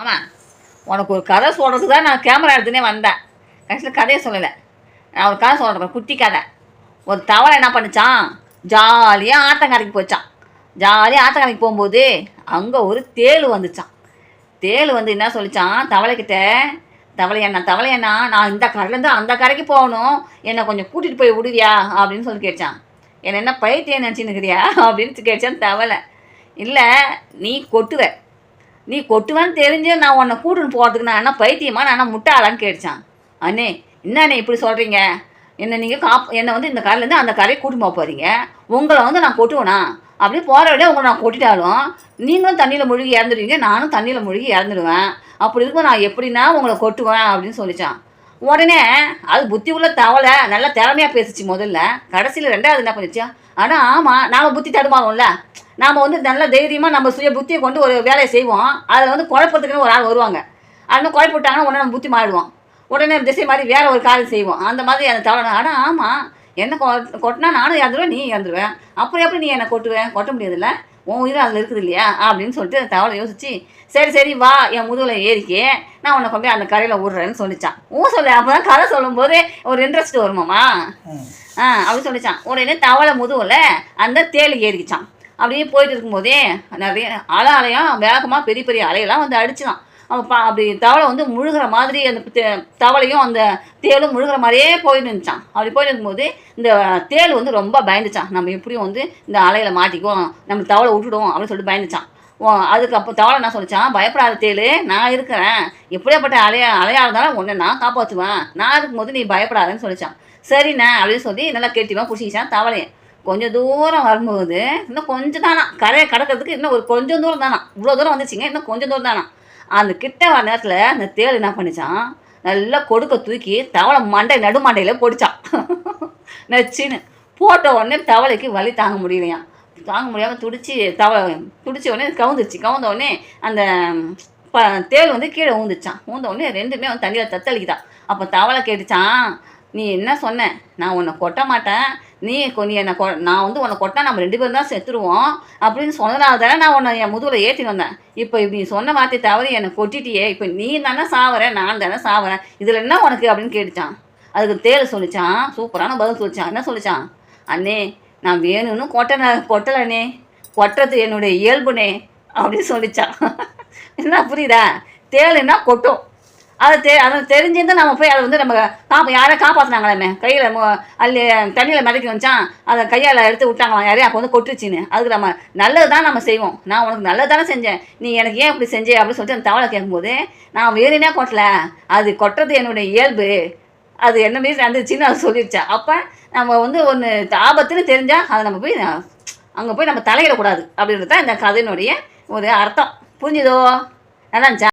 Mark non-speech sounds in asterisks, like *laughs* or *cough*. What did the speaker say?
ஆமாம் உனக்கு ஒரு கதை சொல்கிறதுக்கு தான் நான் கேமரா எடுத்துனே வந்தேன். கடைசியில் கதையை சொல்லலை. நான் ஒரு கதை சொல்கிறேன் குட்டி கதை. ஒரு தவளை என்ன பண்ணிச்சான் ஜாலியாக ஆத்தங்கரைக்கு போச்சான் ஜாலியாக ஆத்தங்கரைக்கு போகும்போது அங்கே ஒரு தேள் வந்துச்சான் தேள் வந்து என்ன சொல்லிச்சான் தவளைக்கிட்ட தவளையண்ணா தவளையண்ணா நான் இந்த கரையிலேருந்து அந்த கரைக்கு போகணும். என்னை கொஞ்சம் கூட்டிகிட்டு போய் விடுவியா? அப்படின்னு சொல்லி கேட்டான் என்ன என்ன பைத்தியம் நினச்சின்னுக்கிறியா அப்படின்னு கேட்டான் தவளை. இல்லை நீ கொட்டுவ. நீ கொட்டுவேன்னு தெரிஞ்சு நான் உன்னை கூட்டுன்னு போகிறதுக்கு நான் என்ன பைத்தியமா நான் என்ன முட்டாளான்னு கேட்டான் அண்ணே என்னண்ணே இப்படி சொல்கிறீங்க என்னை நீங்கள் காப் என்னை வந்து இந்த கரையிலேருந்து அந்த கரையை கூட்டிட்டு போக போகிறீங்க உங்களை வந்து நான் கொட்டுவேனா? அப்படி போகிற வழியே உங்களை நான் கொட்டிட்டாலும் நீங்களும் தண்ணியில் முழுகி இறந்துடுவீங்க நானும் தண்ணியில் முழுகி இறந்துடுவேன் அப்படி இருக்கும் நான் எப்படின்னா உங்களை கொட்டுவேன் அப்படின்னு சொல்லிச்சான். உடனே அது புத்தி உள்ள தவளை நல்லா திறமையாக பேசிச்சு முதல்ல. கடைசியில் ரெண்டாவது என்ன பண்ணிச்சா? ஆனால் ஆமாம் நாம் புத்தி தடுமாறும்ல. நாம் வந்து நல்ல தைரியமாக நம்ம சுய புத்தியை கொண்டு ஒரு வேலையை செய்வோம். அதில் வந்து குழப்பத்துக்குன்னு ஒரு ஆள் வருவாங்க. அது குழப்பி விட்டாங்கன்னா உடனே நம்ம புத்தி மாறிடுவோம். உடனே திசை மாதிரி வேற ஒரு காரியம் செய்வோம். அந்த மாதிரி அந்த தவளை ஆனால் ஆமாம் என்ன கொட்டினா நானும் இறந்துருவேன் நீ இறந்துருவேன். அப்புறம் எப்படி நீ என்னை கொட்டுவேன்? கொட்ட முடியாதுல்ல? உன் உயிர் அதில் இருக்குது இல்லையா? அப்படின்னு சொல்லிட்டு அந்த தவளை யோசிச்சு சரி சரி வா என் முதுகில் ஏறிக்கே நான் உன்னை கொண்டு அந்த கரையில் விட்றேன்னு சொல்லிச்சான். ஊ சொல்லு அப்போ தான் கதை சொல்லும்போது ஒரு இன்ட்ரெஸ்ட் வருமாம்மா? ஆ அப்படி சொல்லிச்சான். உடனே தவளை முதுகில் அந்த தேள் ஏறிக்கிச்சான். அப்படியே போயிட்டு இருக்கும்போதே நிறைய அலை அலையாக வேகமாக பெரிய பெரிய அலையெல்லாம் வந்து அடிச்சுதான். அவன் பா அப்படி தவளை வந்து முழுகிற மாதிரி அந்த தவளையும் அந்த தேளும் முழுகிற மாதிரியே போயிட்டு இருந்துச்சான் அப்படி போயிட்டு இருக்கும்போது இந்த தேள் வந்து ரொம்ப பயந்துச்சான் நம்ம எப்படியும் வந்து இந்த அலையில மாட்டிக்குவோம் நம்ம தவளை விட்டுடுவோம் அப்படின்னு சொல்லிட்டு பயந்துச்சான் ஓ அதுக்கு அப்போ தவளை என்ன சொல்லிச்சான் பயப்படாத தேலு நான் இருக்கிறேன். எப்படியாப்பட்ட அலையா அலையா இருந்தாலும் ஒன்று நான் காப்பாற்றுவேன் நான் இருக்கும்போது நீ பயப்படாதன்னு சொல்லிச்சான் சரிண்ணே அப்படின்னு சொல்லி நல்லா கேட்டிவான் பிடிச்சிச்சான் தவளையை. கொஞ்சம் தூரம் வரும்போது இன்னும் கொஞ்சம் தானா? கரையை கடக்கிறதுக்கு இன்னும் ஒரு கொஞ்சம் தூரம் தானா? இவ்வளோ தூரம் வந்துச்சுங்க இன்னும் கொஞ்சம் தூரம் தானா? அந்த கிட்ட வர நேரத்தில் அந்த தேள் என்ன பண்ணிச்சான்? நல்லா கொடுக்க தூக்கி தவளை மண்டை நடு மண்டையில் பொடிச்சான். *laughs* நச்சுன்னு. போட்ட உடனே தவளைக்கு வலி தாங்க முடியலையா தாங்க முடியாமல் துடிச்சு தவளை துடிச்ச உடனே கவுந்துருச்சு. கவுந்த உடனே அந்த ப தேள் வந்து கீழே ஊந்துச்சான். ஊந்த உடனே ரெண்டுமே வந்து தண்ணியில் தத்தளிக்குதான் அப்போ தவளை கேட்டுச்சான் நீ என்ன சொன்ன? நான் உன்னை கொட்ட மாட்டேன். நீ நீ என்னை கொ நான் வந்து உன்னை கொட்டா நம்ம ரெண்டு பேரும் தான் செத்துருவோம் அப்படின்னு சொன்னதால தானே நான் உன்னை என் முதுகில் ஏற்றி வந்தேன். இப்போ இப்படி நீ சொன்ன வார்த்தை தவறி என்னை கொட்டிட்டியே. இப்போ நீ தானே சாவற நான் தானே சாவறேன் இதில் என்ன உனக்கு அப்படின்னு கேட்டுச்சான். அதுக்கு தேள் சொல்லிச்சான் சூப்பரான பதில் சொல்லிச்சான். என்ன சொல்லிச்சான்? அண்ணே நான் வேணும்னு கொட்டனை கொட்டலண்ணே. கொட்டுறது என்னுடைய இயல்புனே அப்படின்னு சொல்லிச்சான். *laughs* என்ன புரியுதா? தேளுன்னா கொட்டும். அது தெ அதை தெரிஞ்சிருந்தா நம்ம போய் அதை வந்து நம்ம காப்பா யாரை காப்பாற்றினாங்களாமே கையில் அள்ளி தண்ணியில் மிதக்கி வச்சான் அதை கையால் எடுத்து விட்டாங்களாம் யாரையும் அப்போ வந்து கொட்டுச்சின்னு அதுக்கு நம்ம நல்லது தான் நம்ம செய்வோம். நான் உனக்கு நல்லது தானே செஞ்சேன். நீ எனக்கு ஏன் இப்படி செஞ்சே? அப்படின்னு சொல்லிட்டு அந்த தவளை கேட்கும்போது நான் வேறுனே கொட்டல? அது கொட்டுறது என்னுடைய இயல்பு. அது என்ன மீறி நடந்துச்சுன்னு அது சொல்லிடுச்சா அப்போ நம்ம வந்து ஒன்று ஆபத்துன்னு தெரிஞ்சால் அதை நம்ம போய் அங்கே போய் நம்ம தலையிடக்கூடாது அப்படின்றது தான் இந்த கதையினுடைய ஒரு அர்த்தம். புரிஞ்சுதோ? நல்லா இருந்துச்சா?